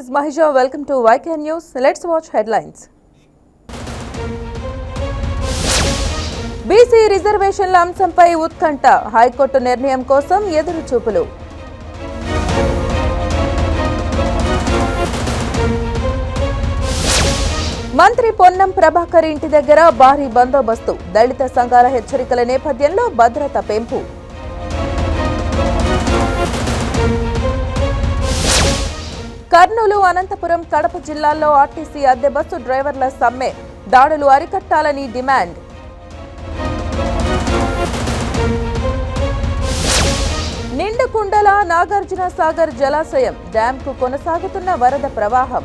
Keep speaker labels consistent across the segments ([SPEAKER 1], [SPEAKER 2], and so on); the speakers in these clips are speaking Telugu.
[SPEAKER 1] Is Mahija. Welcome to YK news let's watch headlines BC రిజర్వేషన్ల అంశంపై ఉత్కంఠ. హైకోర్టు నిర్ణయం కోసం ఎదురు చూపులు. మంత్రి పొన్నం ప్రభాకర్ ఇంటి దగ్గర భారీ బందోబస్తు. దళిత సంఘాల హెచ్చరికల నేపథ్యంలో భద్రత పెంపు. కర్నూలు అనంతపురం కడప జిల్లాల్లో ఆర్టీసీ అద్దె బస్సు డ్రైవర్ల సమ్మె. దాడులు అరికట్టాలని డిమాండ్. నిండుకుండల నాగార్జున సాగర్ జలాశయం డ్యాంకు కొనసాగుతున్న వరద ప్రవాహం.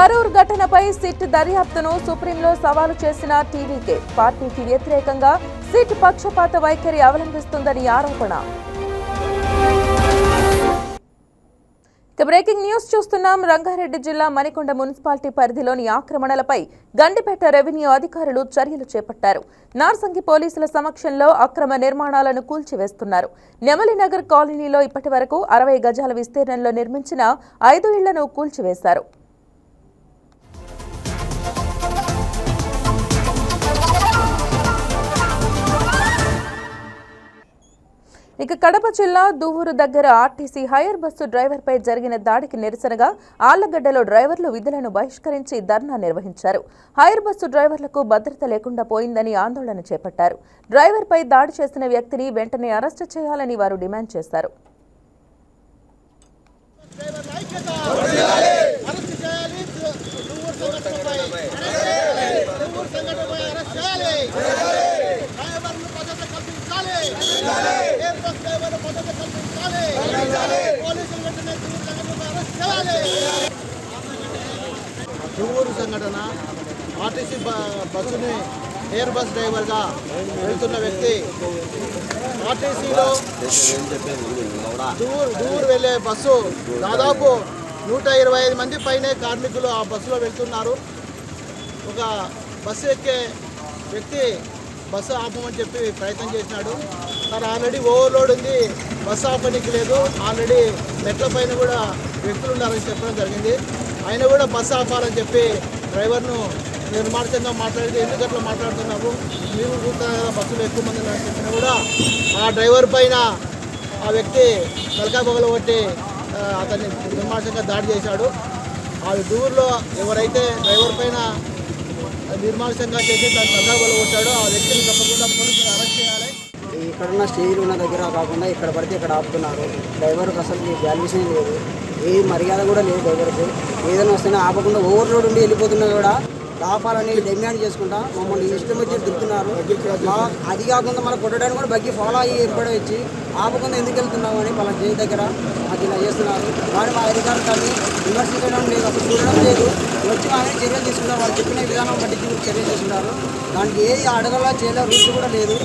[SPEAKER 1] కరూర్ ఘటనపై సిట్ దర్యాప్తును సుప్రీంలో సవాలు చేసిన టీవీకే పార్టీకి వ్యతిరేకంగా సిట్ పక్షపాత వైఖరి అవలంబిస్తుందని ఆరోపణ. బ్రేకింగ్ న్యూస్ చూస్తున్నాం. రంగారెడ్డి జిల్లా మణికొండ మున్సిపాలిటీ పరిధిలోని ఆక్రమణలపై గండిపేట రెవెన్యూ అధికారులు చర్యలు చేపట్టారు. నార్సంగి పోలీసుల సమక్షంలో అక్రమ నిర్మాణాలను కూల్చివేస్తున్నారు. నెమలినగర్ కాలనీలో ఇప్పటి వరకు అరవై గజాల విస్తీర్ణంలో నిర్మించిన ఐదు ఇళ్ళను కూల్చివేశారు. ఇక కడప జిల్లా దువ్వూరు దగ్గర ఆర్టీసీ హైయర్ బస్సు డ్రైవర్పై జరిగిన దాడికి నిరసనగా ఆళ్ళగడ్డలో డ్రైవర్లు విధులను బహిష్కరించి ధర్నా నిర్వహించారు. హైయర్ బస్సు డ్రైవర్లకు భద్రత లేకుండా పోయిందని ఆందోళన చేపట్టారు. డ్రైవర్పై దాడి చేసిన వ్యక్తిని వెంటనే అరెస్టు చేయాలని వారు డిమాండ్ చేశారు.
[SPEAKER 2] అరెస్ట్ చేయాలి దువ్వూరు సంఘటనపై దువ్వూరు సంఘటనపై అరెస్ట్ చేయాలి డ్రైవర్లు భద్రత కల్పించాలి ఎయిర్ బస్ డ్రైవర్లు భద్రత కల్పించాలి పోలీసులు వెంటనే దువ్వూరు సంఘటన ఆర్టీసీ బస్సుని ఎయిర్ బస్ డ్రైవర్గా వెళ్తున్న వ్యక్తి ఆర్టీసీలో దూరు దూరు వెళ్ళే బస్సు దాదాపు నూట ఇరవై ఐదు మంది పైనే కార్మికులు ఆ బస్సులో వెళ్తున్నారు. ఒక బస్సు ఎక్కే వ్యక్తి బస్సు ఆపమని చెప్పి ప్రయత్నం చేసినాడు. మరి ఆల్రెడీ ఓవర్లోడ్ ఉంది. బస్సు ఆపనికి లేదు. ఆల్రెడీ మెట్ల పైన కూడా వ్యక్తులు ఉన్నారని చెప్పడం జరిగింది. ఆయన కూడా బస్సు ఆపాలని చెప్పి డ్రైవర్ను నిర్మాణంగా మాట్లాడితే ఎందుకు అట్లా మాట్లాడుతున్నాము మీరు చూస్తున్నారు కదా ఎక్కువ మంది ఉన్నారు చెప్పినా కూడా ఆ డ్రైవర్ పైన ఆ వ్యక్తి తలకాయ కొట్టి అతన్ని నిర్మాణంగా దాడి చేశాడు. ఆ దూరులో ఎవరైతే డ్రైవర్ పైన నిర్మాణంగా చేసి దాన్ని తలకాయ కొట్టాడో ఆ వ్యక్తిని తప్పకుండా పోలీసులు అరెస్ట్ చేయాలి.
[SPEAKER 3] ఇక్కడున్న స్టేజ్లు ఉన్న దగ్గర కాకుండా ఇక్కడ పడితే ఇక్కడ ఆపుతున్నారు. డ్రైవర్కి అసలు వాల్యూషన్ లేదు ఏ మర్యాద కూడా లేదు డ్రైవర్కు. ఏదైనా వస్తేనే ఆపకుండా ఓవర్లోడ్ ఉండి వెళ్ళిపోతున్నా కూడా ఆపాలని డిమాండ్ చేసుకుంటా. మమ్మల్ని ఇష్టం వచ్చి దిగుతున్నారు అది కాకుండా మనం కొట్టడానికి కూడా బగ్గి ఫాలో అయ్యి ఏర్పడి వచ్చి ఆపకుండా ఎందుకు వెళ్తున్నాము అని వాళ్ళ జైలు దగ్గర అది ఇలా చేస్తున్నారు. వాడు మా అధికారులు కానీ విమర్శించడం లేదు అసలు చూడడం లేదు. వచ్చి ఆయన చర్యలు తీసుకున్నారు వాళ్ళు చెప్పిన విధానం బట్టి చర్యలు తీసుకున్నారు దానికి ఏది అడగలా చేయలే రూల్స్ కూడా లేదు.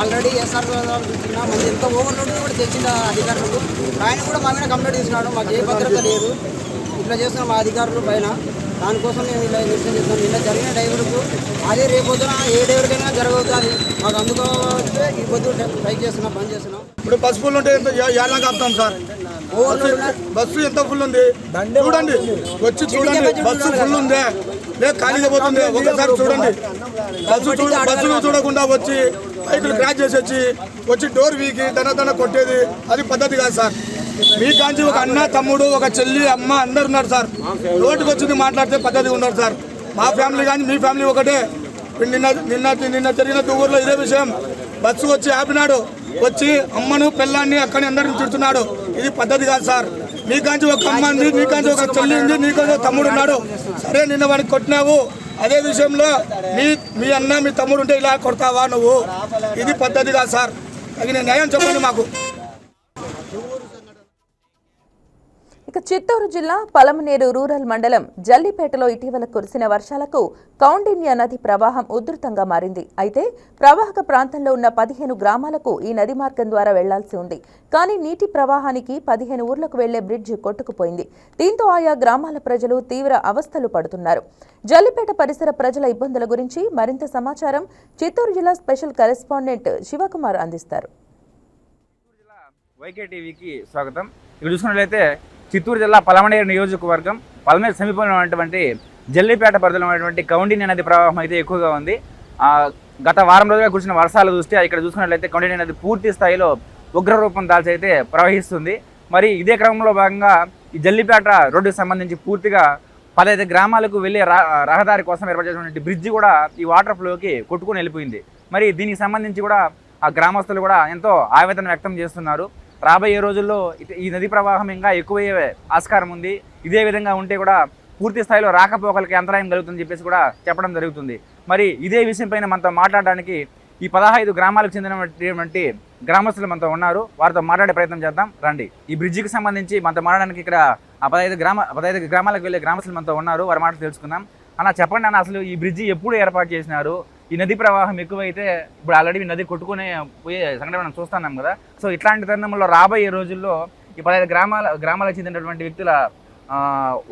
[SPEAKER 3] ఆల్రెడీ ఎస్ఆర్ చూస్తున్నా. మంది ఎంత ఓవర్లోడ్ కూడా తెచ్చిన అధికారులకు ఆయన కూడా మా మీద కంప్లైంట్ తీసుకున్నాడు. మాకు ఏ భద్రత లేదు. ఇట్లా చేస్తున్న మా అధికారులు పైన. దానికోసం మేము ఇలా నిరసన చేస్తున్నాం నిన్న జరిగిన డ్రైవర్కు అదే రేపొద్దున ఏ డ్రైవర్కైనా జరగవుతుంది. మాకు అందుకోవచ్చే ఈ పొద్దు ట్రై చేస్తున్నాం బంద్ చేస్తున్నాం.
[SPEAKER 4] ఇప్పుడు బస్ ఫుల్ ఉంటే ఎంత కాపుతాం సార్? బస్సు బస్సు ఎంత ఫుల్ ఉంది? చూడండి. వచ్చి చూడండి. బస్సు ఫుల్ ఉంది? లేదు ఖాళీగా పోతుంది. ఒకసారి చూడండి. బస్సు చూడ బస్సును చూడకుండా వచ్చి బైకులు క్రాష్ చేసి వచ్చి వచ్చి డోర్ వీకి దన దన కొట్టేది. అది పద్ధతి కాదు సార్. మీ కాంచి ఒక అన్న తమ్ముడు ఒక చెల్లి అమ్మ అందరు ఉన్నారు సార్. రోడ్డుకి వచ్చింది మాట్లాడితే పద్ధతిగా ఉన్నారు సార్. మా ఫ్యామిలీ కానీ మీ ఫ్యామిలీ ఒకటే. నిన్న నిన్న నిన్న జరిగిన ఊర్లో ఇదే విషయం. బస్సు వచ్చి ఆపినాడు. వచ్చి అమ్మను పిల్లాన్ని అక్కడిని అందరిని తిడుతున్నాడు. ఇది పద్ధతి కాదు సార్. నీకాంచి ఒక అమ్మ ఉంది నీకాంచి ఒక చెల్లి ఉంది నీకాంచి ఒక తమ్ముడు ఉన్నాడు. సరే నిన్న వాడికి కొట్టినావు. అదే విషయంలో మీ మీ అన్న మీ తమ్ముడు ఉంటే ఇలా కొడతావా నువ్వు? ఇది పద్ధతి కాదు సార్. తగిన న్యాయం చెప్పండి మాకు.
[SPEAKER 1] ఇక చిత్తూరు జిల్లా పలమనేరు రూరల్ మండలం జల్లిపేటలో ఇటీవల కురిసిన వర్షాలకు కౌండిన్య నది ప్రవాహం ఉధృతంగా మారింది. అయితే ప్రవాహక ప్రాంతంలో ఉన్న పదిహేను గ్రామాలకు ఈ నది మార్గం ద్వారా వెళ్ళాల్సి ఉంది. కానీ నీటి ప్రవాహానికి పదిహేను ఊర్లకు వెళ్ళే బ్రిడ్జ్ కొట్టుకుపోయింది. దీంతో ఆయా గ్రామాల ప్రజలు తీవ్ర అవస్థలు పడుతున్నారు. జల్లిపేట పరిసర ప్రజల ఇబ్బందుల గురించి మరింత సమాచారం చిత్తూరు జిల్లా స్పెషల్ కరెస్పాండెంట్ శివకుమార్ అందిస్తారు.
[SPEAKER 5] వైకే టీవీకి స్వాగతం. ఇక్కడ చూసుకున్నట్లయితే చిత్తూరు జిల్లా పలమనేరు నియోజకవర్గం పలమనేరు సమీపంలో ఉన్నటువంటి జల్లిపేట పరిధిలో ఉన్నటువంటి నది ప్రవాహం అయితే ఎక్కువగా ఉంది. గత వారం రోజులుగా కురిసిన వర్షాలు చూస్తే ఇక్కడ చూసుకున్నట్లయితే కౌండిని నది పూర్తి స్థాయిలో ఉగ్ర రూపం దాల్చి అయితే ప్రవహిస్తుంది. మరి ఇదే క్రమంలో భాగంగా ఈ జల్లిపేట రోడ్డుకు సంబంధించి పూర్తిగా పదహైదు గ్రామాలకు వెళ్ళే రహదారి కోసం ఏర్పాటు చేసినటువంటి బ్రిడ్జి కూడా ఈ వాటర్ ఫ్లోకి కొట్టుకుని వెళ్ళిపోయింది. మరి దీనికి సంబంధించి కూడా ఆ గ్రామస్తులు కూడా ఎంతో ఆవేదన వ్యక్తం చేస్తున్నారు. రాబోయే రోజుల్లో ఈ నది ప్రవాహం ఇంకా ఎక్కువయ్యే ఆస్కారం ఉంది. ఇదే విధంగా ఉంటే కూడా పూర్తి స్థాయిలో రాకపోకలకి అంతరాయం కలుగుతుందని చెప్పేసి కూడా చెప్పడం జరుగుతుంది. మరి ఇదే విషయం పైన మనతో మాట్లాడడానికి ఈ పదహైదు గ్రామాలకు చెందినటువంటి గ్రామస్తులు మనతో ఉన్నారు. వారితో మాట్లాడే ప్రయత్నం చేద్దాం. రండి. ఈ బ్రిడ్జికి సంబంధించి మనతో మాట్లాడడానికి ఇక్కడ ఆ పదహైదు గ్రామ పదహైదు గ్రామాలకు వెళ్ళే గ్రామస్తులు మనతో ఉన్నారు. వారి మాటలు తెలుసుకుందాం. అన్న చెప్పండి అన్న అసలు ఈ బ్రిడ్జి ఎప్పుడు ఏర్పాటు చేసినారు? ఈ నది ప్రవాహం ఎక్కువైతే ఇప్పుడు ఆల్రెడీ ఈ నది కొట్టుకునే పోయే సంఘటన మనం చూస్తున్నాం కదా. సో ఇట్లాంటి తరుణంలో రాబోయే రోజుల్లో ఈ పదహైదు గ్రామాల గ్రామాలకు చెందినటువంటి వ్యక్తుల ఆ,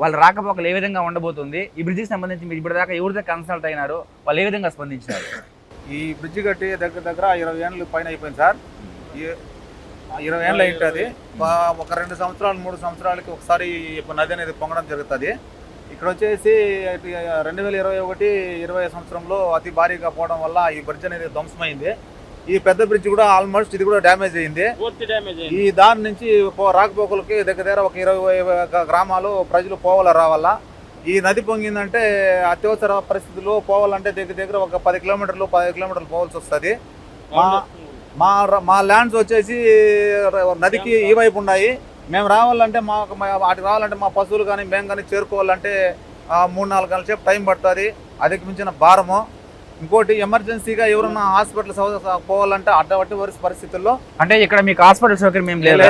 [SPEAKER 5] వాళ్ళ రాకపోకలు ఏ విధంగా ఉండబోతుంది? ఈ బ్రిడ్జికి సంబంధించి మీరు ఇప్పటిదాకా ఎవరితో కన్సల్ట్ అయినారు? వాళ్ళు ఏ విధంగా స్పందించినారు?
[SPEAKER 6] ఈ బ్రిడ్జి కట్టి దగ్గర దగ్గర ఇరవై ఏళ్ళు పైన అయిపోయింది సార్. ఇరవై ఏళ్ళు అయింటుంది ఒక రెండు సంవత్సరాలు మూడు సంవత్సరాలకి ఒకసారి నది అనేది పొంగడం జరుగుతుంది. ఇక్కడ వచ్చేసి రెండు వేల ఇరవై ఒకటి ఇరవై సంవత్సరంలో అతి భారీగా పోవడం వల్ల ఈ బ్రిడ్జ్ అనేది ధ్వంసమైంది. ఈ పెద్ద బ్రిడ్జ్ కూడా ఆల్మోస్ట్ ఇది కూడా డ్యామేజ్ అయింది. ఈ దాని నుంచి రాకపోకలకి దగ్గర దగ్గర ఒక ఇరవై గ్రామాలు ప్రజలు పోవాల రావాలా? ఈ నది పొంగిందంటే అత్యవసర పరిస్థితుల్లో పోవాలంటే దగ్గర దగ్గర ఒక పది కిలోమీటర్లు పది కిలోమీటర్లు పోవాల్సి వస్తుంది. మా మా ల్యాండ్స్ వచ్చేసి నదికి ఈ వైపు ఉన్నాయి. మేము రావాలంటే మాకు మా- వాటికి రావాలంటే మా పశువులు కానీ మేము కానీ చేరుకోవాలంటే మూడు నాలుగు గంటల సేపు టైం పడుతుంది. అధిక మించిన భారము. ఇంకోటి ఎమర్జెన్సీగా ఎవరన్నా హాస్పిటల్ పోవాలంటే అడ్డవట్టి వరుస పరిస్థితుల్లో
[SPEAKER 5] అంటే ఇక్కడ మీకు హాస్పిటల్ సౌకర్యం ఏం లేదా.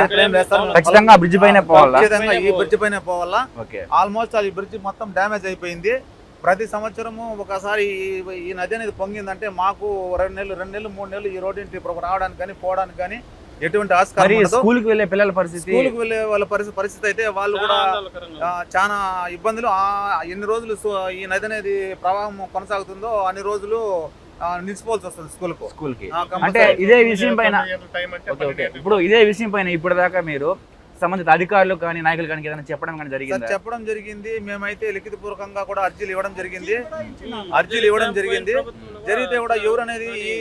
[SPEAKER 5] ఖచ్చితంగా బ్రిడ్జ్ పైన పోవాలా?
[SPEAKER 6] ఖచ్చితంగా ఈ బ్రిడ్జ్ పైన పోవాలా.
[SPEAKER 5] ఓకే.
[SPEAKER 6] ఆల్మోస్ట్ అది బ్రిడ్జ్ మొత్తం డ్యామేజ్ అయిపోయింది. ప్రతి సంవత్సరము ఒకసారి ఈ- ఈ నది అనేది పొంగిందంటే మాకు రెండు నెలలు రెండు నెలలు మూడు నెలలు ఈ రోడ్డు ఇంటి రావడానికి కానీ పోవడానికి కానీ ఎటువంటి ఆస్కారం
[SPEAKER 5] స్కూల్కి వెళ్ళే పిల్లల పరిస్థితి?
[SPEAKER 6] స్కూల్కి వెళ్ళే వాళ్ళ పరిస్థితి పరిస్థితి అయితే వాళ్ళు కూడా ఆ, చాలా ఇబ్బందులు. ఆ, ఎన్ని రోజులు ఈ నది అనేది ప్రవాహం కొనసాగుతుందో అన్ని రోజులు నిలిచిపోవాల్సి వస్తుంది స్కూల్కు.
[SPEAKER 5] స్కూల్కి
[SPEAKER 6] ఆ, కంపల్సరీ.
[SPEAKER 5] అంటే ఇదే విషయం పైన ఇప్పుడు ఇదే విషయం పైన ఇప్పటిదాకా మీరు సంబంధిత అధికారులు కానీ నాయకులు కానీ ఏదైనా చెప్పడం కానీ జరిగిందా?
[SPEAKER 6] చెప్పడం జరిగింది. మేమైతే లిఖిత పూర్వకంగా కూడా అర్జీలు ఇవ్వడం జరిగింది. అర్జీలు ఇవ్వడం జరిగింది. జరిగితే కూడా ఎవరు అనేది ఈ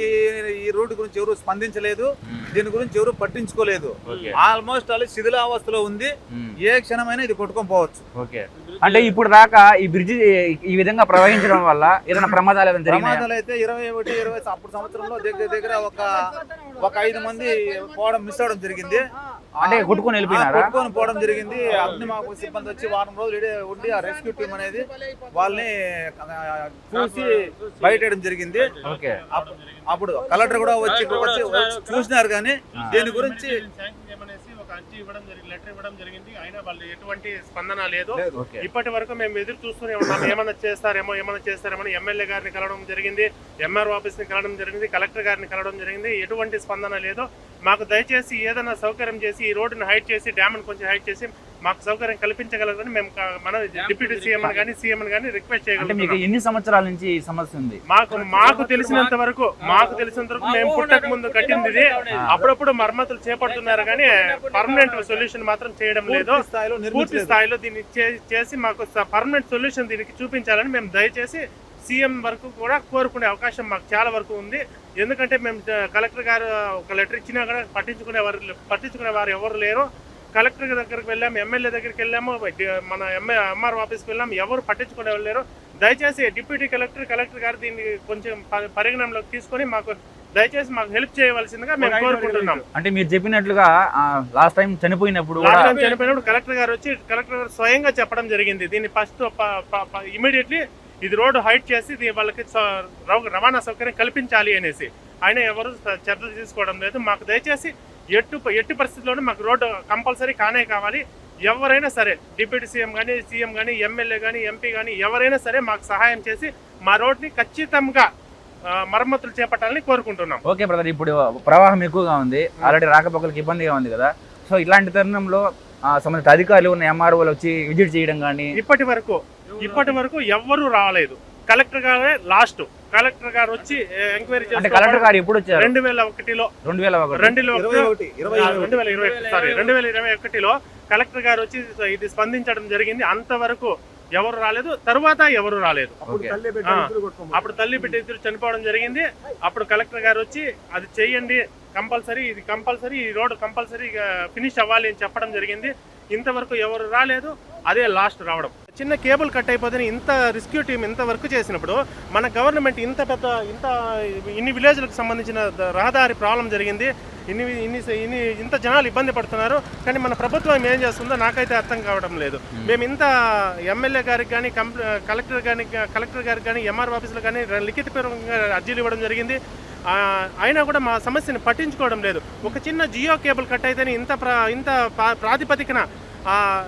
[SPEAKER 6] ఈ రోడ్డు గురించి ఎవరు స్పందించలేదు. దీని గురించి ఎవరు పట్టించుకోలేదు. ఆల్మోస్ట్ అది శిథిలావస్థలో ఉంది.
[SPEAKER 5] ఉమ్,
[SPEAKER 6] ఏ క్షణమైనా ఇది కొట్టుకొని పోవచ్చు.
[SPEAKER 5] ఓకే. అంటే ఇప్పుడు దాకా ఈ బ్రిడ్జి ఈ విధంగా ప్రవహించడం వల్ల ఏదైనా ప్రమాదాలు జరిగినాయా?
[SPEAKER 6] ప్రమాదాలు అయితే ఇరవై ఒకటి ఇరవై అప్పుడు సంవత్సరంలో దగ్గర దగ్గర ఒక ఒక ఐదు మంది పోవడం మిస్ అవడం జరిగింది.
[SPEAKER 5] అంటే కొట్టుకొని వెళ్ళిపోయినారా?
[SPEAKER 6] కొట్టుకొని పోవడం జరిగింది. అగ్నిమాపక సిబ్బంది వచ్చి వారం రోజులు ఉండి ఆ రెస్క్యూ టీం అనేది వాళ్ళని చూసి బయటేయడం జరిగింది. అప్పుడు కలెక్టర్ కూడా వచ్చి చూసినారు కానీ దీని గురించి
[SPEAKER 7] అర్జీ ఇవ్వడం జరిగింది లెటర్ ఇవ్వడం జరిగింది. అయినా వాళ్ళు ఎటువంటి స్పందన లేదు. ఇప్పటి వరకు మేము ఎదురు చూస్తూనే ఉన్నాం. ఏమైనా చేస్తారేమో ఏమైనా చేస్తారేమో ఎమ్మెల్యే గారిని కలవడం జరిగింది. ఎంఆర్ ఆఫీస్ని కలవడం జరిగింది. కలెక్టర్ గారిని కలవడం జరిగింది. ఎటువంటి స్పందన లేదు మాకు దయచేసి ఏదైనా సౌకర్యం చేసి ఈ రోడ్డుని హైట్ చేసి డ్యామ్ని కొంచెం హైట్ చేసి మాకు సౌకర్యం కల్పించగలరని మేము మన డిప్యూటీ సీఎం కానీ సీఎం కానీ రిక్వెస్ట్
[SPEAKER 5] మీకు
[SPEAKER 7] చేయగలుగుతున్నాం
[SPEAKER 5] ఎన్ని సంవత్సరాల నుంచి ఈ సమస్య ఉంది?
[SPEAKER 7] మాకు మాకు తెలిసినంత వరకు మాకు తెలిసినంత వరకు మేము పుట్టక ముందు కట్టింది ఇది. అప్పుడప్పుడు మరమ్మతులు చేపడుతున్నారు కానీ పర్మనెంట్ సొల్యూషన్ మాత్రం చేయడం లేదు.
[SPEAKER 6] పూర్తి స్థాయిలో
[SPEAKER 7] పూర్తి
[SPEAKER 6] నిర్మించలేదు.
[SPEAKER 7] స్థాయిలో దీన్ని చేసి మాకు పర్మనెంట్ సొల్యూషన్ దీనికి చూపించాలని మేము దయచేసి సీఎం వరకు కూడా కోరుకునే అవకాశం మాకు చాలా వరకు ఉంది. ఎందుకంటే మేము కలెక్టర్ గారు ఒక లెటర్ ఇచ్చినా కూడా పట్టించుకునే వారు పట్టించుకునే వారు ఎవరు లేరు. కలెక్టర్ దగ్గరికి వెళ్ళాము ఎమ్మెల్యే దగ్గరికి వెళ్ళాము మన ఎంఏ ఎంఆర్ ఆఫీస్కి వెళ్ళాము ఎవరు పట్టించుకునే వాళ్ళు లేరు. దయచేసి డిప్యూటీ కలెక్టర్ కలెక్టర్ గారు దీన్ని కొంచెం పరిగణనలోకి తీసుకొని మాకు దయచేసి మాకు హెల్ప్ చేయవలసిందిగా మేము కోరుకుంటున్నాం
[SPEAKER 5] అంటే మీరు చెప్పినట్లుగా లాస్ట్ టైం చనిపోయినప్పుడు కూడా
[SPEAKER 7] లాస్ట్ టైం చనిపోయినప్పుడు కలెక్టర్ గారు వచ్చి కలెక్టర్ గారు స్వయంగా చెప్పడం జరిగింది. దీన్ని ఫస్ట్ ఇమీడియట్లీ ఇది రోడ్డు హైట్ చేసి వాళ్ళకి రవాణా సౌకర్యం కల్పించాలి అనేసి. ఆయన ఎవరు చర్యలు తీసుకోవడం లేదు. మాకు దయచేసి ఎట్టు ఎట్టి పరిస్థితుల్లోనూ మాకు రోడ్డు కంపల్సరీ కానే కావాలి. ఎవరైనా సరే డిప్యూటీ సీఎం కానీ సీఎం కానీ ఎమ్మెల్యే కానీ ఎంపీ కానీ ఎవరైనా సరే మాకు సహాయం చేసి మా రోడ్ని ఖచ్చితంగా మరమ్మతులు చేపట్టాలని కోరుకుంటున్నాం.
[SPEAKER 5] ఓకే బ్రదర్ ఇప్పుడు ప్రవాహం ఎక్కువగా ఉంది. ఆల్రెడీ రాకపోకలకు ఇబ్బందిగా ఉంది కదా. సో ఇలాంటి తరుణంలో సంబంధిత అధికారులు ఉన్న ఎంఆర్ఓలు వచ్చి విజిట్ చేయడం కానీ
[SPEAKER 7] ఇప్పటి వరకు ఇప్పటి వరకు ఎవ్వరూ రాలేదు. కలెక్టర్ గారే లాస్ట్. కలెక్టర్ గారు వచ్చి ఎంక్వైరీ
[SPEAKER 5] అంటే కలెక్టర్ గారు ఎప్పుడు వచ్చారు?
[SPEAKER 7] రెండు వేల ఒకటిలో
[SPEAKER 5] రెండు వేల ఒకటి.
[SPEAKER 7] రెండు రెండు వేల ఇరవై సారీ రెండు వేల ఇరవై ఒకటిలో కలెక్టర్ గారు వచ్చి ఇది స్పందించడం జరిగింది. అంతవరకు ఎవరు రాలేదు తరువాత ఎవరు రాలేదు. అప్పుడు తల్లి బిడ్డ ఇద్దరు చనిపోవడం జరిగింది. అప్పుడు కలెక్టర్ గారు వచ్చి అది చేయండి కంపల్సరీ ఇది కంపల్సరీ ఈ రోడ్డు కంపల్సరీ ఫినిష్ అవ్వాలి అని చెప్పడం జరిగింది. ఇంతవరకు ఎవరు రాలేదు అదే లాస్ట్ రావడం. చిన్న కేబుల్ కట్ అయిపోతే ఇంత రెస్క్యూ టీం ఇంత వర్క్ చేసినప్పుడు మన గవర్నమెంట్ ఇంత పెద్ద ఇంత ఇన్ని విలేజ్లకు సంబంధించిన రహదారి ప్రాబ్లం జరిగింది. ఇన్ని ఇన్ని ఇన్ని ఇంత జనాలు ఇబ్బంది పడుతున్నారు. కానీ మన ప్రభుత్వం ఏం చేస్తుందో నాకైతే అర్థం కావడం లేదు. మేము. ఇంత ఎమ్మెల్యే గారికి కానీ కలెక్టర్ కానీ కలెక్టర్ గారికి కానీ ఎంఆర్ ఆఫీసులో కానీ లిఖితపూర్వకంగా అర్జీలు ఇవ్వడం జరిగింది. అయినా కూడా మా సమస్యని పట్టించుకోవడం లేదు. ఒక చిన్న జియో కేబుల్ కట్ అయితేనే ఇంత ప్రా ఇంత ప్రా- ప్రాతిపదికన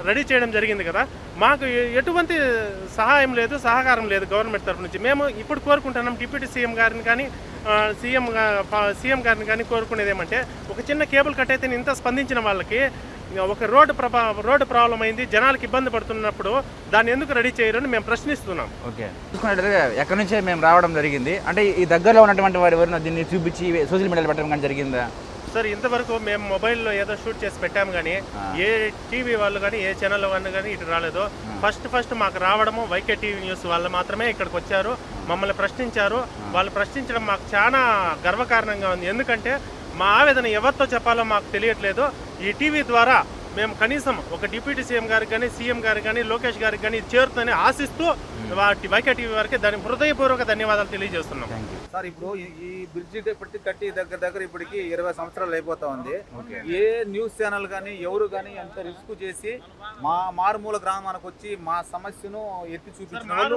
[SPEAKER 7] రెడీ చేయడం జరిగింది కదా. మాకు ఎటువంటి సహాయం లేదు సహకారం లేదు గవర్నమెంట్ తరఫు నుంచి. మేము ఇప్పుడు కోరుకుంటున్నాం డిప్యూటీ సీఎం గారిని కానీ సీఎం పా- సీఎం గారిని కానీ కోరుకునేది ఏమంటే ఒక చిన్న కేబుల్ కట్ అయితే ఇంత స్పందించిన వాళ్ళకి ఒక రోడ్డు ప్రభా రోడ్డు ప్రాబ్లం అయింది జనాలకు ఇబ్బంది పడుతున్నప్పుడు దాన్ని ఎందుకు రెడీ చేయరని మేము ప్రశ్నిస్తున్నాం.
[SPEAKER 5] ఓకే. చూసుకున్నట్లయితే ఎక్కడి నుంచే మేము రావడం జరిగింది. అంటే ఈ దగ్గరలో ఉన్నటువంటి వారి వారిని దీన్ని చూపించి సోషల్ మీడియాలో పెట్టడం కానీ జరిగిందా?
[SPEAKER 7] సార్ ఇంతవరకు మేము మొబైల్లో ఏదో షూట్ చేసి పెట్టాము కానీ. ఏ టీవీ వాళ్ళు కానీ ఏ ఛానల్ వాళ్ళు కానీ ఇటు రాలేదు. ఫస్ట్ ఫస్ట్ మాకు రావడము వైకే టీవీ న్యూస్ వాళ్ళు మాత్రమే ఇక్కడికి వచ్చారు మమ్మల్ని ప్రశ్నించారు. వాళ్ళు ప్రశ్నించడం మాకు చాలా గర్వకారణంగా ఉంది. ఎందుకంటే మా ఆవేదన ఎవరితో చెప్పాలో మాకు తెలియట్లేదు. ఈ టీవీ ద్వారా మేము కనీసం ఒక డిప్యూటీ సీఎం గారికి కానీ సీఎం గారికి కానీ లోకేష్ గారికి కానీ చేరుతుందని ఆశిస్తూ వాటి వైకే టీవీ వారికి దాని హృదయపూర్వక ధన్యవాదాలు తెలియజేస్తున్నాం.
[SPEAKER 6] సార్ ఇప్పుడు ఈ- బ్రిడ్జి ఇప్పటికి కట్టి దగ్గర దగ్గర ఇప్పటికి ఇరవై సంవత్సరాలు అయిపోతా ఉంది ఏ న్యూస్ ఛానల్ కానీ ఎవరు కానీ ఎంత రిస్క్ చేసి మా మారుమూల గ్రామానికి వచ్చి మా సమస్యను ఎత్తి చూపించిన వాళ్ళు
[SPEAKER 7] లేదు.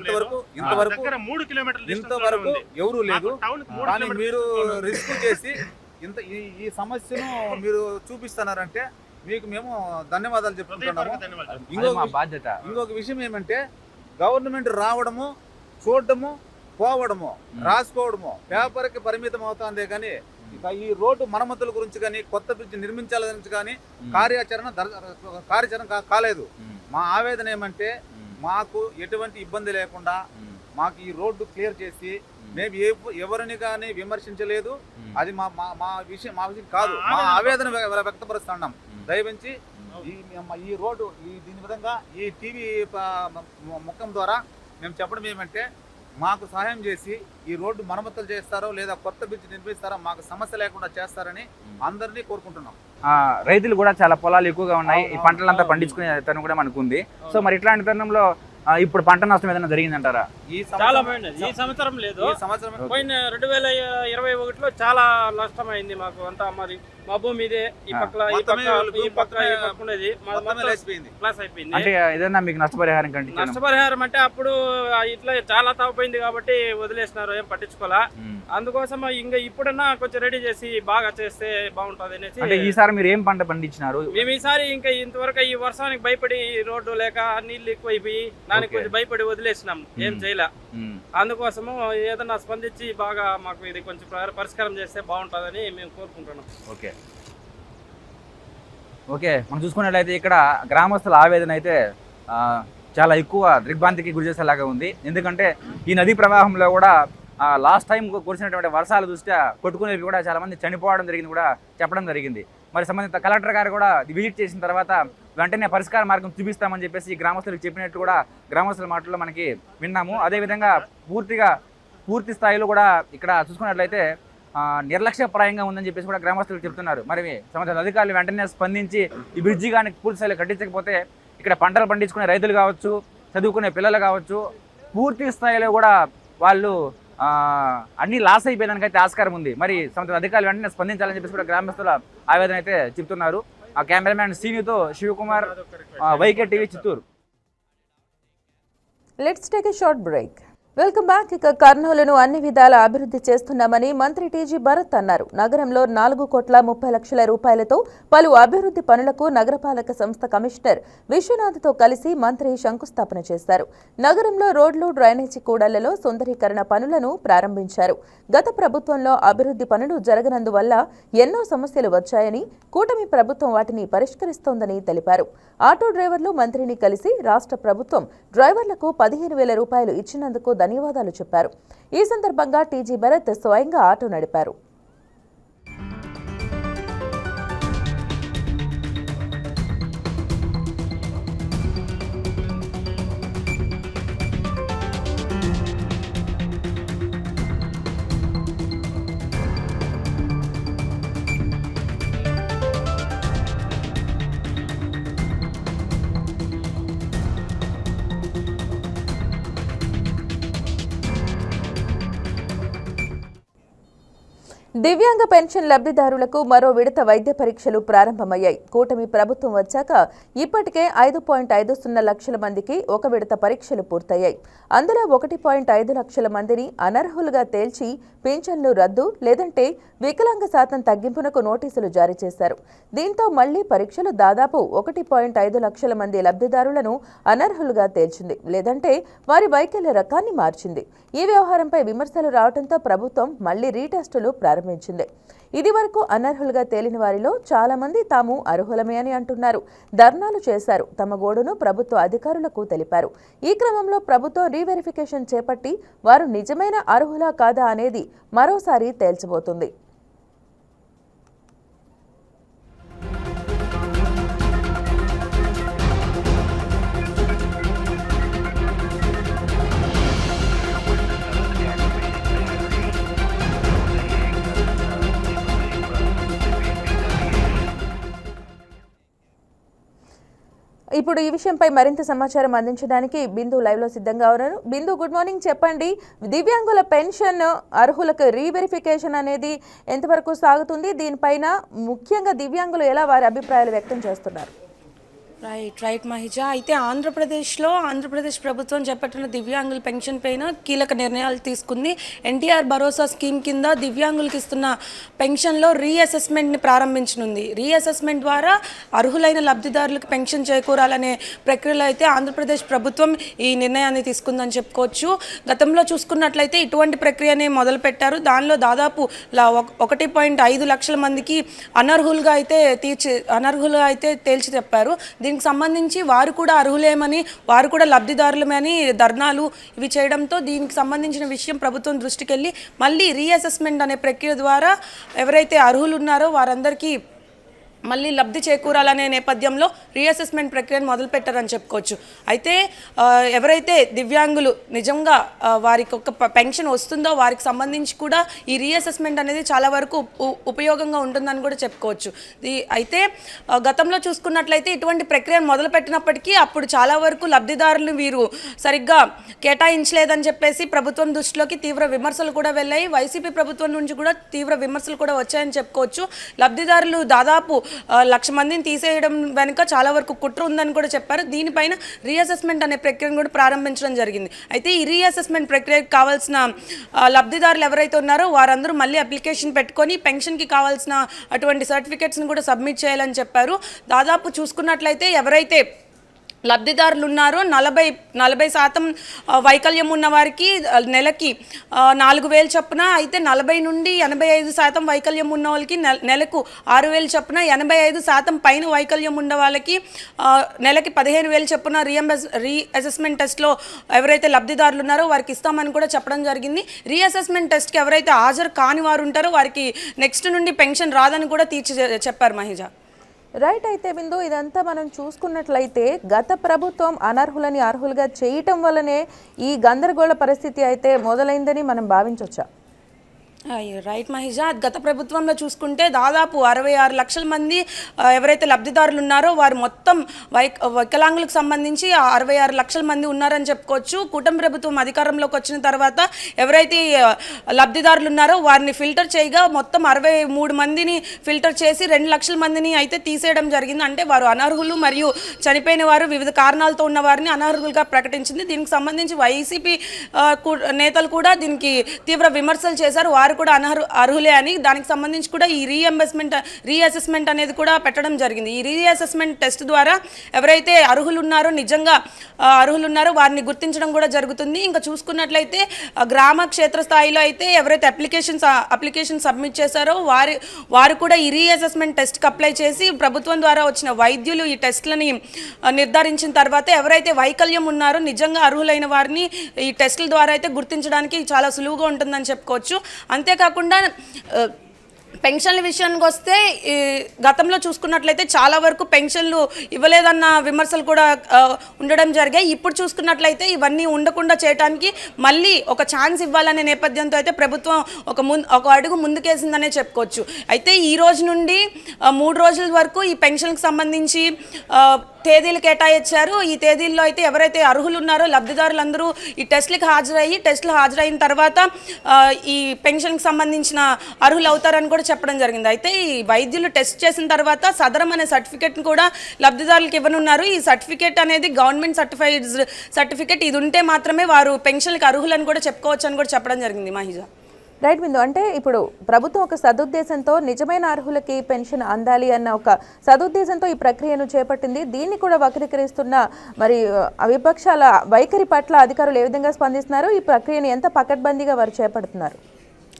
[SPEAKER 6] ఇంతవరకు ఇంతవరకు
[SPEAKER 7] దగ్గర మూడు కిలోమీటర్ల distance లోనే
[SPEAKER 6] ఇంతవరకు
[SPEAKER 7] ఉంది.
[SPEAKER 6] ఎవరు లేదు కానీ మీరు. రిస్క్ చేసి ఇంత ఈ సమస్యను మీరు చూపిస్తున్నారంటే మీకు మేము ధన్యవాదాలు చెప్పుకుంటున్నాము ఇంకొక
[SPEAKER 5] బాధ్యత
[SPEAKER 6] ఇంకొక విషయం ఏమంటే గవర్నమెంట్ రావడము చూడడము పోవడము రాసుకోవడము పేపర్కి పరిమితం అవుతుందే కానీ ఇక ఈ రోడ్డు మరమ్మతుల గురించి కానీ కొత్త బ్రిడ్జ్ నిర్మించాల గురించి కానీ కార్యాచరణ కార్యాచరణ కాలేదు. మా ఆవేదన ఏమంటే మాకు ఎటువంటి ఇబ్బంది లేకుండా మాకు ఈ రోడ్డు క్లియర్ చేసి మేము. ఏ ఎవరిని కానీ విమర్శించలేదు. అది మా మా మా విషయం మా విషయం కాదు.
[SPEAKER 7] మా ఆవేదన
[SPEAKER 6] ఆవేదన వ్య- వ్యక్తపరుస్తున్నాం. దయవంచి ఈ ఈ రోడ్డు ఈ దీని విధంగా ఈ టీవీ ముఖం ద్వారా మేము చెప్పడం ఏమంటే మాకు సహాయం చేసి ఈ రోడ్డు మరమ్మతులు చేస్తారో లేదా కొత్త బ్రిడ్జ్ నిర్మిస్తారో మాకు సమస్య లేకుండా చేస్తారని అందరినీ కోరుకుంటున్నాం.
[SPEAKER 5] ఆ, రైతులు కూడా చాలా పొలాలు ఎక్కువగా ఉన్నాయి. ఈ పంటలంతా పండించుకునే తరుణం కూడా మనకు ఉంది. సో మరి ఇట్లాంటి తరుణంలో ఇప్పుడు పంట నష్టం ఏదైనా జరిగిందంటారా?
[SPEAKER 6] ఈ
[SPEAKER 8] చాలా ఈ సంవత్సరం లేదు.
[SPEAKER 6] ఈ సంవత్సరం
[SPEAKER 8] పోయిన రెండు వేల ఇరవై ఒకటిలో చాలా నష్టమైంది మాకు అంతా మరి. మా భూమి ఇదే ఈ
[SPEAKER 5] ఆ.
[SPEAKER 8] పక్క ఈ పక్క ఈ పక్క ఈ
[SPEAKER 6] పక్కనే-
[SPEAKER 8] పక్క
[SPEAKER 6] లేచిపోయింది.
[SPEAKER 8] క్లాస్ అయిపోయింది.
[SPEAKER 5] అంటే ఏదైనా మీకు నష్టపరిహారం
[SPEAKER 8] నష్టపరిహారం అంటే అప్పుడు ఇట్లా చాలా తాగిపోయింది కాబట్టి వదిలేసినారు ఏం పట్టించుకోవాలా అందుకోసం ఇంకా ఇప్పుడన్నా కొంచెం రెడీ చేసి బాగా చేస్తే బాగుంటది
[SPEAKER 5] అంటే
[SPEAKER 8] అనేసి
[SPEAKER 5] ఈసారి మీరు ఏం పంట పండించినారు?
[SPEAKER 8] మేము ఈసారి ఇంకా ఇంతవరకు ఈ వర్షానికి భయపడి ఈ రోడ్డు లేక నీళ్ళు ఎక్కువైపోయి దానికి. కొంచెం భయపడి వదిలేసినాం. ఏం. చేయలే. అందుకోసము ఏదన్నా స్పందించి బాగా మాకు ఇది కొంచెం పరిష్కారం చేస్తే బాగుంటుందని మేము కోరుకుంటున్నాం.
[SPEAKER 5] ఓకే. ఓకే మనం చూసుకున్నట్లయితే ఇక్కడ గ్రామస్తుల ఆవేదన అయితే చాలా ఎక్కువ దిగ్భ్రాంతికి గురి చేసేలాగా ఉంది. ఎందుకంటే ఈ నదీ ప్రవాహంలో కూడా లాస్ట్ టైం కురిసినటువంటి వర్షాలు దృష్ట్యా కొట్టుకునే కూడా చాలా మంది చనిపోవడం జరిగింది కూడా చెప్పడం జరిగింది. మరి సంబంధిత కలెక్టర్ గారు కూడా విజిట్ చేసిన తర్వాత వెంటనే పరిష్కార మార్గం చూపిస్తామని చెప్పేసి గ్రామస్తులకు చెప్పినట్టు కూడా గ్రామస్తుల మాటల్లో మనకి విన్నాము. అదేవిధంగా పూర్తిగా పూర్తి స్థాయిలో కూడా ఇక్కడ చూసుకున్నట్లయితే నిర్లక్ష్యప్రాయంగా ఉందని చెప్పేసి కూడా గ్రామస్తులు చెప్తున్నారు. మరి సంబంధిత అధికారులు వెంటనే స్పందించి ఈ బ్రిడ్జి కానీ పూర్తి స్థాయిలో కట్టించకపోతే ఇక్కడ పంటలు పండించుకునే రైతులు కావచ్చు చదువుకునే పిల్లలు కావచ్చు పూర్తి స్థాయిలో కూడా వాళ్ళు అన్నీ అన్ని లాస్ అయిపోయేదానికైతే అయితే ఆస్కారం ఉంది. మరి సంబంధిత అధికారులు వెంటనే స్పందించాలని చెప్పేసి కూడా గ్రామస్తుల ఆవేదన అయితే చెప్తున్నారు. ఆ కెమెరామ్యాన్ శ్రీనితో శివకుమార్ ఆ, YK TV Chittoor
[SPEAKER 1] let's take a short break welcome back. ఇక కర్నూలును అన్ని విధాల అభివృద్ధి చేస్తున్నామని మంత్రి టీజీ భరత్ అన్నారు. నగరంలో నాలుగు కోట్ల ముప్పై లక్షల రూపాయలతో పలు అభివృద్ధి పనులకు నగరపాలక సంస్థ కమిషనర్ విశ్వనాథ్తో కలిసి మంత్రి శంకుస్థాపన చేశారు. నగరంలో రోడ్లు డ్రైనేజీ కూడళ్ళలో సుందరీకరణ పనులను ప్రారంభించారు. గత ప్రభుత్వంలో అభివృద్ధి పనులు జరగనందువల్ల ఎన్నో సమస్యలు వచ్చాయని కూటమి ప్రభుత్వం వాటిని పరిష్కరిస్తోందని తెలిపారు. ఆటో డ్రైవర్లు మంత్రిని కలిసి రాష్ట్ర ప్రభుత్వం డ్రైవర్లకు పదిహేను వేల రూపాయలు ఇచ్చినందుకు ధన్యవాదాలు చెప్పారు. ఈ సందర్భంగా టీజీ భరత్ స్వయంగా ఆటో నడిపారు. దివ్యాంగ పెన్షన్ లబ్ధిదారులకు మరో విడత వైద్య పరీక్షలు ప్రారంభమయ్యాయి. కూటమి ప్రభుత్వం వచ్చాక ఇప్పటికే ఐదు పాయింట్ ఐదు సున్నా లక్షల మందికి ఒక విడత పరీక్షలు పూర్తయ్యాయి. అందులో ఒకటి పాయింట్ ఐదు లక్షల మందిని అనర్హులుగా తేల్చి పింఛన్లు రద్దు లేదంటే వికలాంగ శాతం తగ్గింపునకు నోటీసులు జారీ చేశారు. దీంతో మళ్ళీ పరీక్షలు దాదాపు ఒకటి పాయింట్ ఐదు లక్షల మంది లబ్ధిదారులను అనర్హులుగా తేల్చింది లేదంటే వారి వైకల్య రకాన్ని మార్చింది. ఈ వ్యవహారంపై విమర్శలు రావడంతో ప్రభుత్వం మళ్ళీ రీటెస్టులు ప్రారంభించింది ఇదివరకు అనర్హులుగా తేలిన వారిలో చాలా మంది తాము అర్హులమే అని అంటున్నారు. ధర్నాలు చేశారు. తమ గోడును ప్రభుత్వ అధికారులకు తెలిపారు. ఈ క్రమంలో ప్రభుత్వం రీవెరిఫికేషన్ చేపట్టి వారు నిజమైన అర్హులా కాదా అనేది మరోసారి తేల్చబోతుంది. ఇప్పుడు ఈ విషయంపై మరింత సమాచారం అందించడానికి బిందు లైవ్లో సిద్ధంగా ఉన్నారు. బిందు గుడ్ మార్నింగ్ చెప్పండి దివ్యాంగుల పెన్షన్ అర్హులకు రీవెరిఫికేషన్ అనేది ఎంతవరకు సాగుతుంది? దీనిపైన ముఖ్యంగా దివ్యాంగులు ఎలా వారి అభిప్రాయాలు వ్యక్తం చేస్తున్నారు?
[SPEAKER 9] రైట్ రైట్ మహిజ అయితే ఆంధ్రప్రదేశ్లో ఆంధ్రప్రదేశ్ ప్రభుత్వం చేపట్టిన దివ్యాంగుల పెన్షన్ పైన కీలక నిర్ణయాలు తీసుకుంది. ఎన్టీఆర్ భరోసా స్కీమ్ కింద దివ్యాంగులకు ఇస్తున్న పెన్షన్లో రీఅసెస్మెంట్ని ప్రారంభించనుంది. రీఅసెస్మెంట్ ద్వారా అర్హులైన లబ్ధిదారులకు పెన్షన్ చేకూరాలనే ప్రక్రియలో అయితే ఆంధ్రప్రదేశ్ ప్రభుత్వం ఈ నిర్ణయాన్ని తీసుకుందని చెప్పుకోవచ్చు. గతంలో చూసుకున్నట్లయితే ఇటువంటి ప్రక్రియనే మొదలుపెట్టారు. దానిలో దాదాపు ఒకటి పాయింట్ ఐదు లక్షల మందికి అనర్హులుగా అయితే తీర్చి అనర్హులుగా అయితే తేల్చి చెప్పారు. దీనికి సంబంధించి వారు కూడా అర్హులేమని వారు కూడా లబ్ధిదారులమని ధర్నాలు ఇవి చేయడంతో దీనికి సంబంధించిన విషయం ప్రభుత్వం దృష్టికి వెళ్ళి మళ్ళీ రీఅసెస్మెంట్ అనే ప్రక్రియ ద్వారా ఎవరైతే అర్హులు ఉన్నారో వారందరికీ మళ్ళీ లబ్ధి చేకూరాలనే నేపథ్యంలో రీఅసెస్మెంట్ ప్రక్రియను మొదలుపెట్టారని చెప్పుకోవచ్చు. అయితే ఎవరైతే దివ్యాంగులు నిజంగా వారికి ఒక పెన్షన్ వస్తుందో వారికి సంబంధించి కూడా ఈ రీఅసెస్మెంట్ అనేది చాలా వరకు ఉపయోగంగా ఉంటుందని కూడా చెప్పుకోవచ్చు. అయితే గతంలో చూసుకున్నట్లయితే ఇటువంటి ప్రక్రియను మొదలుపెట్టినప్పటికీ అప్పుడు చాలా వరకు లబ్ధిదారులు వీరు సరిగ్గా కేటాయించలేదని చెప్పేసి ప్రభుత్వం దృష్టిలోకి తీవ్ర విమర్శలు కూడా వెళ్ళాయి. వైసీపీ ప్రభుత్వం నుంచి కూడా తీవ్ర విమర్శలు కూడా వచ్చాయని చెప్పుకోవచ్చు. లబ్ధిదారులు దాదాపు లక్ష మందిని తీసేయడం వెనుక చాలా వరకు కుట్ర ఉందని కూడా చెప్పారు. దీనిపైన రీఅసెస్మెంట్ అనే ప్రక్రియను కూడా ప్రారంభించడం జరిగింది. అయితే ఈ రీఅసెస్మెంట్ ప్రక్రియకు కావాల్సిన లబ్ధిదారులు ఎవరైతే ఉన్నారో వారందరూ మళ్ళీ అప్లికేషన్ పెట్టుకొని పెన్షన్కి కావాల్సిన అటువంటి సర్టిఫికేట్స్ని కూడా సబ్మిట్ చేయాలని చెప్పారు. దాదాపు చూసుకున్నట్లయితే ఎవరైతే లబ్ధిదారులు ఉన్నారు నలభై నలభై శాతం వైకల్యం ఉన్న వారికి నెలకి నాలుగు వేలు చొప్పున అయితే నలభై నుండి ఎనభై ఐదు శాతం వైకల్యం ఉన్న వాళ్ళకి నెల- నెలకు ఆరు వేలు చొప్పున ఎనభై ఐదు శాతం పైన వైకల్యం ఉన్న వాళ్ళకి నెలకి పదిహేను వేలు చొప్పున రీఎంబస్ రీఅసెస్మెంట్ టెస్ట్లో ఎవరైతే లబ్ధిదారులు ఉన్నారో వారికి ఇస్తామని కూడా చెప్పడం జరిగింది. రీఅసెస్మెంట్ టెస్ట్కి ఎవరైతే హాజరు కాని వారు ఉంటారో వారికి నెక్స్ట్ నుండి పెన్షన్ రాదని కూడా తీర్చి చెప్పారు మహిజా.
[SPEAKER 1] రైట్ అయితే బిందు ఇదంతా మనం చూసుకున్నట్లయితే గత ప్రభుత్వం అనర్హులని అర్హులుగా చేయటం వల్లనే ఈ గందరగోళ పరిస్థితి అయితే మొదలైందని మనం భావించవచ్చా
[SPEAKER 9] రైట్ మహిజా గత ప్రభుత్వంలో చూసుకుంటే దాదాపు అరవై ఆరు లక్షల మంది ఎవరైతే లబ్ధిదారులు ఉన్నారో వారు మొత్తం వై వికలాంగులకు సంబంధించి అరవై ఆరు లక్షల మంది ఉన్నారని చెప్పుకోవచ్చు. కూటమి ప్రభుత్వం అధికారంలోకి వచ్చిన తర్వాత ఎవరైతే లబ్ధిదారులు ఉన్నారో వారిని ఫిల్టర్ చేయగా మొత్తం అరవై మూడు మందిని ఫిల్టర్ చేసి రెండు లక్షల మందిని అయితే తీసేయడం జరిగింది. అంటే వారు అనర్హులు మరియు చనిపోయిన వారు వివిధ కారణాలతో ఉన్న వారిని అనర్హులుగా ప్రకటించింది. దీనికి సంబంధించి వైసీపీ నేతలు కూడా దీనికి తీవ్ర విమర్శలు చేశారు. వారు వారు కూడా అనర్హు అర్హులే అని దానికి సంబంధించి కూడా ఈ రీఎంబర్స్మెంట్ రీఅసెస్మెంట్ అనేది కూడా పెట్టడం జరిగింది. ఈ రీఅసెస్మెంట్ టెస్ట్ ద్వారా ఎవరైతే అర్హులు ఉన్నారో నిజంగా అర్హులు ఉన్నారో వారిని గుర్తించడం కూడా జరుగుతుంది. ఇంకా చూసుకున్నట్లయితే గ్రామ క్షేత్ర స్థాయిలో అయితే ఎవరైతే అప్లికేషన్స్ అప్లికేషన్ సబ్మిట్ చేశారో వారి వారు కూడా ఈ రీఅసెస్మెంట్ టెస్ట్కి అప్లై చేసి ప్రభుత్వం ద్వారా వచ్చిన వైద్యులు ఈ టెస్ట్లని నిర్ధారించిన తర్వాత ఎవరైతే వైకల్యం ఉన్నారో నిజంగా అర్హులైన వారిని ఈ టెస్టుల ద్వారా అయితే గుర్తించడానికి చాలా సులువుగా ఉంటుందని చెప్పుకోవచ్చు. అంతేకాకుండా పెన్షన్ల విషయానికి వస్తే ఈ గతంలో చూసుకున్నట్లయితే చాలా వరకు పెన్షన్లు ఇవ్వలేదన్న విమర్శలు కూడా ఉండడం జరిగాయి. ఇప్పుడు చూసుకున్నట్లయితే ఇవన్నీ ఉండకుండా చేయడానికి మళ్ళీ ఒక ఛాన్స్ ఇవ్వాలనే నేపథ్యంతో అయితే ప్రభుత్వం ఒక ముందు ఒక అడుగు ముందుకేసిందనే చెప్పుకోవచ్చు. అయితే ఈ రోజు నుండి మూడు రోజుల వరకు ఈ పెన్షన్కి సంబంధించి తేదీలు కేటాయించారు. ఈ తేదీల్లో అయితే ఎవరైతే అర్హులు ఉన్నారో లబ్ధిదారులందరూ ఈ టెస్ట్లకు హాజరయ్యి టెస్టులు హాజరైన తర్వాత ఈ పెన్షన్కి సంబంధించిన అర్హులు అవుతారని కూడా చెప్పడం జరిగింది. అయితే ఈ వైద్యులు టెస్ట్ చేసిన తర్వాత సదరం అనే సర్టిఫికేట్ని కూడా లబ్ధిదారులకు ఇవ్వనున్నారు. ఈ సర్టిఫికేట్ అనేది గవర్నమెంట్ సర్టిఫైడ్ సర్టిఫికేట్ ఇది ఉంటే మాత్రమే వారు పెన్షన్లకు అర్హులని కూడా చెప్పుకోవచ్చు అని కూడా చెప్పడం జరిగింది మహిజా
[SPEAKER 1] రైట్ బిందు అంటే ఇప్పుడు ప్రభుత్వం ఒక సదుద్దేశంతో నిజమైన అర్హులకి పెన్షన్ అందాలి అన్న ఒక సదుద్దేశంతో ఈ ప్రక్రియను చేపట్టింది. దీన్ని కూడా వక్రీకరిస్తున్న మరి విపక్షాల వైఖరి పట్ల అధికారులు ఏ విధంగా స్పందిస్తున్నారు? ఈ ప్రక్రియను ఎంత పకడ్బందీగా వారు చేపడుతున్నారు?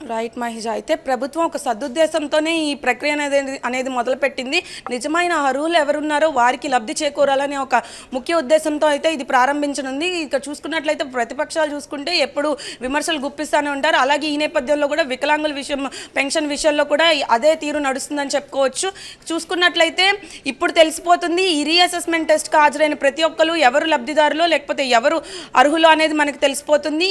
[SPEAKER 9] రైట్ మహిజ అయితే ప్రభుత్వం ఒక సదుద్దేశంతోనే ఈ ప్రక్రియ అనేది అనేది మొదలుపెట్టింది. నిజమైన అర్హులు ఎవరున్నారో వారికి లబ్ధి చేకూరాలనే ఒక ముఖ్య ఉద్దేశంతో అయితే ఇది ప్రారంభించనుంది. ఇక చూసుకున్నట్లయితే ప్రతిపక్షాలు చూసుకుంటే ఎప్పుడు విమర్శలు గుప్పిస్తూనే ఉంటారు. అలాగే ఈ నేపథ్యంలో కూడా వికలాంగుల విషయం పెన్షన్ విషయంలో కూడా అదే తీరు నడుస్తుందని చెప్పుకోవచ్చు. చూసుకున్నట్లయితే ఇప్పుడు తెలిసిపోతుంది ఈ రీఅసెస్మెంట్ టెస్ట్కి హాజరైన ప్రతి ఒక్కరు ఎవరు లబ్ధిదారులో లేకపోతే ఎవరు అర్హులు అనేది మనకు తెలిసిపోతుంది.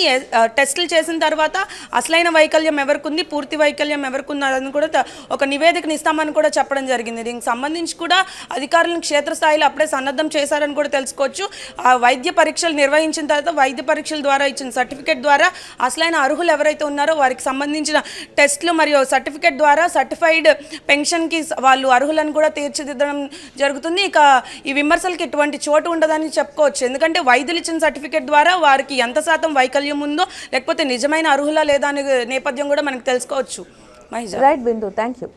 [SPEAKER 9] టెస్టులు చేసిన తర్వాత అసలైన వైకల్యం ఎవరికి ఉంది పూర్తి వైకల్యం ఎవరికి ఉంది కూడా ఒక నివేదికను ఇస్తామని కూడా చెప్పడం జరిగింది. దీనికి సంబంధించి కూడా అధికారులను క్షేత్రస్థాయిలో అప్పుడే సన్నద్ధం చేశారని కూడా తెలుసుకోవచ్చు. ఆ వైద్య పరీక్షలు నిర్వహించిన తర్వాత వైద్య పరీక్షల ద్వారా ఇచ్చిన సర్టిఫికేట్ ద్వారా అసలైన అర్హులు ఎవరైతే ఉన్నారో వారికి సంబంధించిన టెస్ట్లు మరియు సర్టిఫికేట్ ద్వారా సర్టిఫైడ్ పెన్షన్కి వాళ్ళు అర్హులను కూడా తీర్చిదిద్దడం జరుగుతుంది. ఇక ఈ విమర్శలకి ఎటువంటి చోటు ఉండదని చెప్పుకోవచ్చు. ఎందుకంటే వైద్యులు ఇచ్చిన సర్టిఫికేట్ ద్వారా వారికి ఎంత శాతం వైకల్యం ఉందో లేకపోతే నిజమైన అర్హులా లేదా అనే నేపథ్యం కూడా మనకు తెలుసుకోవచ్చు.
[SPEAKER 1] రైట్ బిందు థ్యాంక్ యూ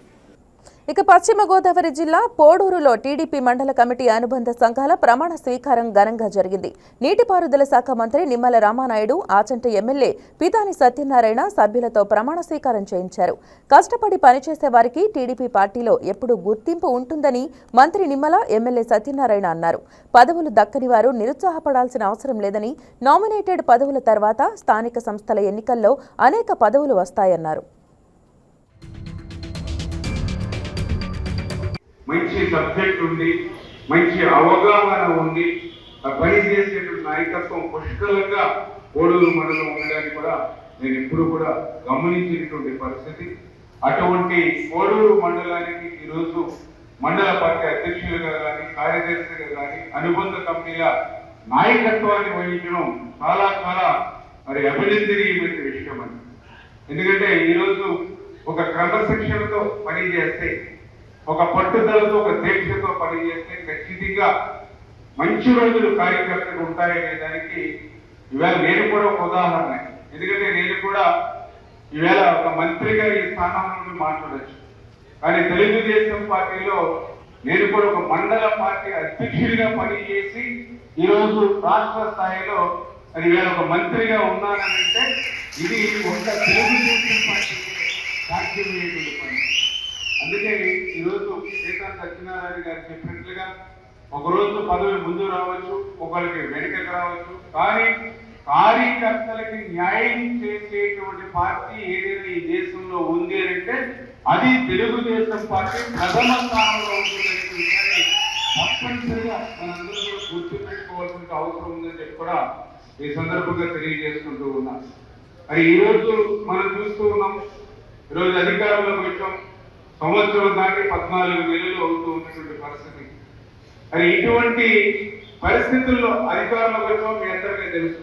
[SPEAKER 1] ఇక పశ్చిమ గోదావరి జిల్లా పోడూరులో టీడీపీ మండల కమిటీ అనుబంధ సంఘాల ప్రమాణ స్వీకారం ఘనంగా జరిగింది. నీటిపారుదల శాఖ మంత్రి నిమ్మల రామానాయుడు ఆచంట ఎమ్మెల్యే పితాని సత్యనారాయణ సభ్యులతో ప్రమాణ స్వీకారం చేయించారు. కష్టపడి పనిచేసే వారికి టీడీపీ పార్టీలో ఎప్పుడు గుర్తింపు ఉంటుందని మంత్రి నిమ్మల ఎమ్మెల్యే సత్యనారాయణ అన్నారు. పదవులు దక్కని వారు నిరుత్సాహపడాల్సిన అవసరం లేదని నామినేటెడ్ పదవుల తర్వాత స్థానిక సంస్థల ఎన్నికల్లో అనేక పదవులు వస్తాయన్నారు.
[SPEAKER 10] మంచి సబ్జెక్ట్ ఉంది మంచి అవగాహన ఉంది పనిచేసేటువంటి పని నాయకత్వం పుష్కలంగా కోడూరు మండలం ఉండడానికి కూడా నేను ఎప్పుడు కూడా గమనించినటువంటి పరిస్థితి. అటువంటి కోడూరు మండలానికి ఈరోజు మండల పార్టీ అధ్యక్షులుగా కానీ కార్యదర్శిగా కానీ అనుబంధ కమిటీల నాయకత్వాన్ని వహించడం చాలా చాలా మరి అభినందనీయమైన విషయం అని ఎందుకంటే ఈరోజు ఒక క్రమశిక్షణతో పని చేస్తే ఒక పట్టుదలతో ఒక దీక్షతో పనిచేస్తే ఖచ్చితంగా మంచి రోజులు కార్యకర్తలు ఉంటాయనే దానికి ఇవాళ నేను కూడా ఒక ఉదాహరణ. ఎందుకంటే నేను కూడా ఈవేళ ఒక మంత్రిగా ఈ స్థానం నుండి మాట్లాడచ్చు. కానీ తెలుగుదేశం పార్టీలో నేను కూడా ఒక మండల పార్టీ అధ్యక్షుడిగా పనిచేసి ఈరోజు రాష్ట్ర స్థాయిలో మరి ఈవేళ ఒక మంత్రిగా ఉన్నానంటే ఇది ఒక తెలుగుదేశం పార్టీ సాధ్యమయ్యేటువంటి పని. అందుకే ఈరోజు శ్రీకాంత్ సత్యనారాయణ గారు చెప్పినట్లుగా ఒక రోజు పదవి ముందు రావచ్చు ఒకరికి వెనుకకు రావచ్చు కానీ కార్యకర్తలకి న్యాయం చేసేటువంటి పార్టీ ఏదైనా ఈ దేశంలో ఉంది అంటే అది తెలుగుదేశం పార్టీ ప్రథమ స్థానంలో ఉంటుందనే విషయాన్ని తప్పనిసరిగా మనందరూ కూడా గుర్తుపెట్టుకోవాల్సిన అవసరం ఉందని చెప్పి కూడా ఈ సందర్భంగా తెలియజేసుకుంటూ ఉన్నాం. మరి ఈ రోజు మనం చూస్తూ ఉన్నాం ఈరోజు అధికారంలోకి వచ్చాం. సంవత్సరం దాటి పద్నాలుగు నెలలు అవుతూ ఉన్నటువంటి పరిస్థితి. మరి ఇటువంటి పరిస్థితుల్లో అధికారుల వచ్చాం మీ అందరికీ తెలుసు.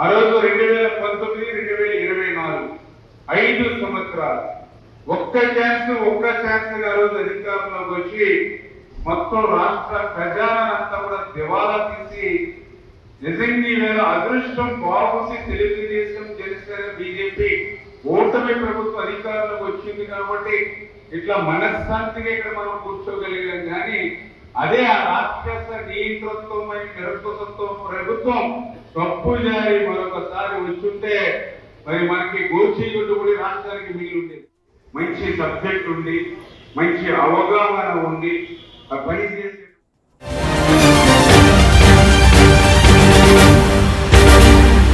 [SPEAKER 10] ఆ రోజు రెండు వేల పంతొమ్మిది రెండు వేల ఇరవై నాలుగు ఐదు సంవత్సరాలు. ఒక్క ఛాన్స్ ఒక్క ఛాన్స్ ఆ రోజు అధికారంలోకి వచ్చి మొత్తం రాష్ట్ర ప్రజానంతా కూడా దివాలా తీసి నిజంగా ఈవేళ అదృష్టం బాగుంది తెలుగుదేశం జనసేన బీజేపీ ఓటమి ప్రభుత్వం ప్రభుత్వ అధికారంలోకి వచ్చింది కాబట్టి ఇట్లా మనశ్శాంతిగా ఇక్కడ మనం కూర్చోగలిగాం కానీ అదే ఆ రాక్షస నియంత్రణమైన నిరంకుశత్వం ప్రభుత్వం తప్పు జారి మరొకసారి వచ్చుంటే మరి మనకి గోచీగుడ్డు కూడా రాష్ట్రానికి మిగిలి ఉండేది మంచి సబ్జెక్ట్ ఉండి మంచి అవగాహన ఉండి ఆ పని చేసే